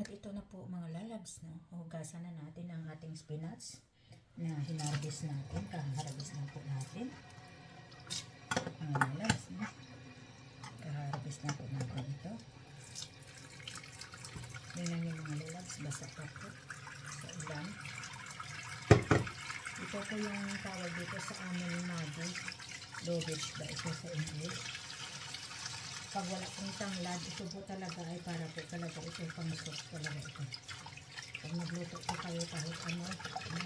At ito na po mga lalabs, no? Hugasan na natin ang ating spinach na hinarvest natin. Kaharvest na po natin. Mga lalabs, no? Kaharvest na po natin ito. Tingnan niyo mga lalabs, basa pa po sa ulan. Ito po yung tawag dito sa amin mago. Lovage ba ito sa English? Pag wala pong tanglad, ito po talaga ay para po talaga ito pang soup talaga ito. Pag nagluto po kayo kahit ano, ano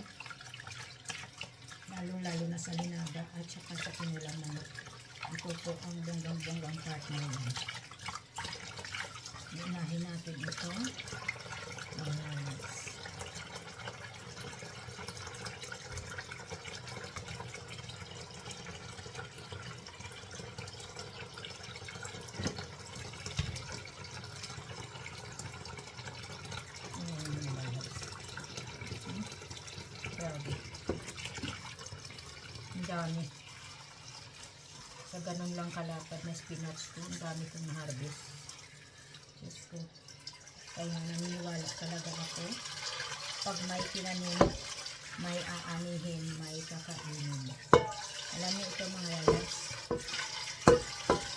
lalo-lalo na sa linada at saka sa pinulang manok. Ito po ang bonggang-bonggang partner yan. Unahin natin ito. Bananas. Ayan yung lalabas. Hmm? Grabe. Ang dami. Sa ganun lang kalapad na spinach ko, ang dami kong na-harvest. Diyos ko. Kaya naniniwala talaga ako. Pag may tinanim, may aanihin, may kakainin. Alam niyo ito mga lalabas.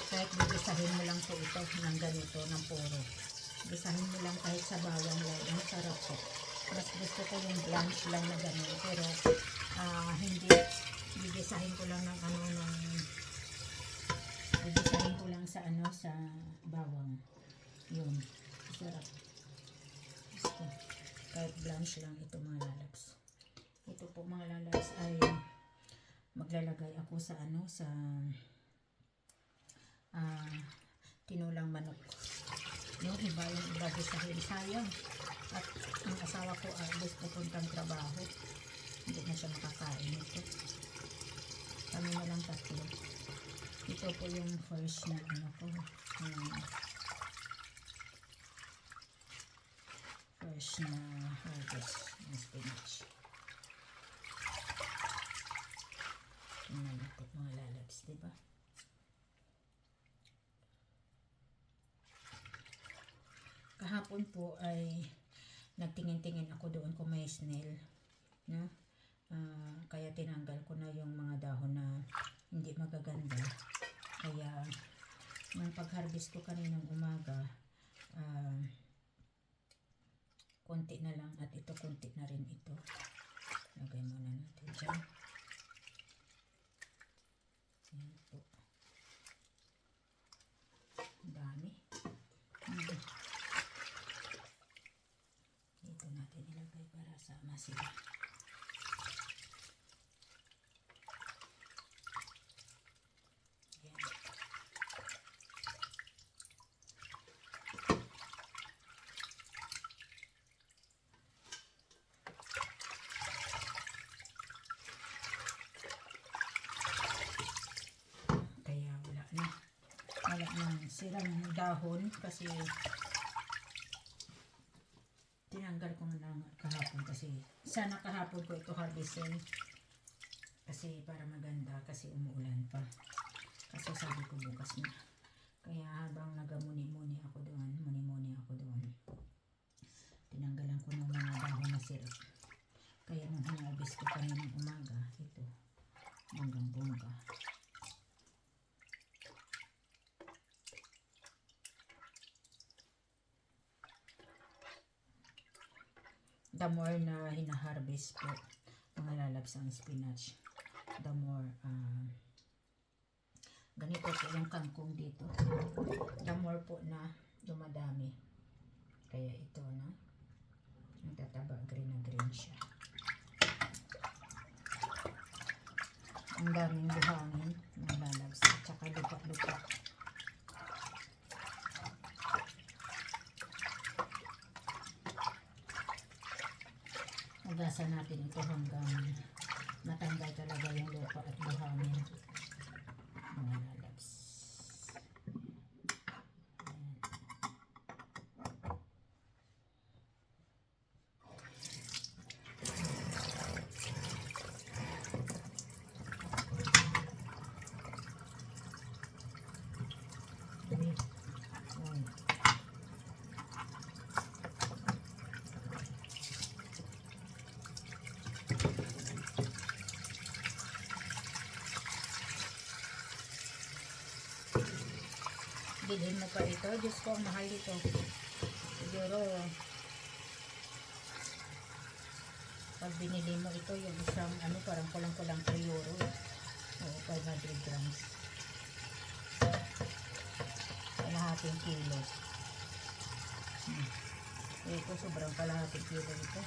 Kahit bibisahin mo lang po ito ng ganito, ng puro. Bisahin mo lang kahit sa bawang lang. Ang sarap po. Mas gusto ko yung blanch lang na ganun. Pero ah, hindi, bibisahin ko lang ng ano, ng bibisahin ko lang sa ano, sa bawang. Yun. Sarap. Gusto. Kahit blanch lang ito mga lalabs. Ito po mga lalabs ay maglalagay ako sa ano, sa ah, tinulang manok. Yung iba yung iba bisahin sayang. At ang asawa ko ay bus pupuntang trabaho. Hindi na siya makakain ito. Kami na lang tatlo. Ito po yung first na ano ko. Um, first na harvest ng spinach. Natin mga lalabs, di ba? kahapon po ay nagtingin-tingin ako doon kung may snail no Ah, kaya tinanggal ko na yung mga dahon na hindi magaganda. Kaya nung pag-harvest ko kaninang umaga ah, konti na lang at ito konti na rin ito. Lagay muna natin dyan yan po Ang dami Hmm. Dito natin ilagay para sama sila. Ayan. Kaya wala na. Wala nang sirang dahon kasi tinanggal ko na lang kahapon kasi sana kahapon ko ito harvestin kasi para maganda kasi umuulan pa. Kasi sabi ko bukas na. Kaya habang nagamuni-muni ako doon muni-muni ako doon tinanggalan ko ng mga dahon na sirap kaya nung hinarvest ko kaninang umaga ito hanggang bongga the more na hinaharvest po mga lalabs ang spinach the more ah, ganito po yung kangkong dito. The more po na dumadami. Kaya ito no ang tataba green na green siya. Ang daming buhangin ng lalabs at saka lupa-lupa Hugasan natin ito hanggang matanggal talaga yung lupa at buhangin. Mga lalabs. Ayan. Ayan. Ayan. Bilhin mo pa ito. Diyos ko, mahal ito. Siguro, pag binili mo ito, yung isang, ano, parang kulang-kulang 3 euro. Oo, 500 grams. Kalahating kilo. Hmm. Ito, sobrang kalahating kilo ito.